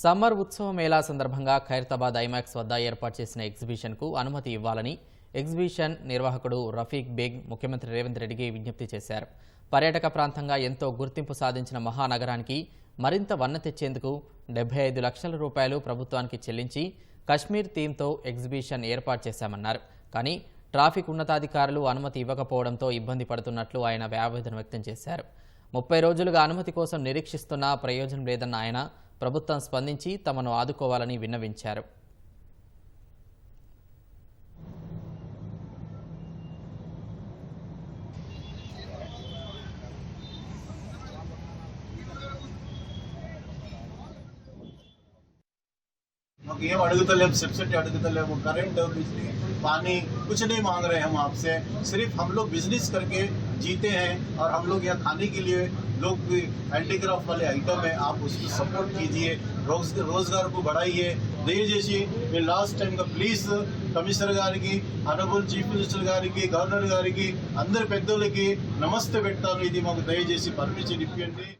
Summer ఉత్సవ మేళా సందర్భంగా Khairatabad IMAX వద్ద ఏర్పాటు చేసిన ఎగ్జిబిషన్కు అనుమతి ఇవ్వాలని ఎగ్జిబిషన్ నిర్వాహకుడు రఫీక్ బేగ్ ముఖ్యమంత్రి రేవంత్ రెడ్డికి విజ్ఞప్తి చేశారు. పర్యాటక ప్రాంతంగా ఎంతో గుర్తింపు సాధించిన మహానగరానికి మరింత వన్న తెచ్చేందుకు డెబ్బై ఐదు లక్షల రూపాయలు ప్రభుత్వానికి చెల్లించి కశ్మీర్ థీమ్తో ఎగ్జిబిషన్ ఏర్పాటు చేశామన్నారు. కానీ ట్రాఫిక్ ఉన్నతాధికారులు అనుమతి ఇవ్వకపోవడంతో ఇబ్బంది పడుతున్నట్లు ఆయన వ్యావేదన వ్యక్తం చేశారు. ముప్పై రోజులుగా అనుమతి కోసం నిరీక్షిస్తున్నా ప్రయోజనం లేదన్న ఆయన ప్రభుత్వం స్పందించి తమను ఆదుకోవాలని విన్నవించారు. हम अड़गत ले सबसे अड़गत ले वो करंट और बिजली, पानी, कुछ नहीं मांग रहे हम आपसे। सिर्फ़ हम लोग बिज़नेस करके जीते हैं और हम लोग यहाँ खाने के लिए लोग हैंडीक्राफ्ट वाले आइटम है, आप उसको सपोर्ट कीजिए रोज़गार को बढ़ाइए। दीजिए लास्ट टाइम का प्लीज़ कमिश्नर गारी अनबल चीफ मिनिस्टर गार की गवर्नर गार की अंदर पेदोल की नमस्ते पेटा दयचे पर्मीशन इंडी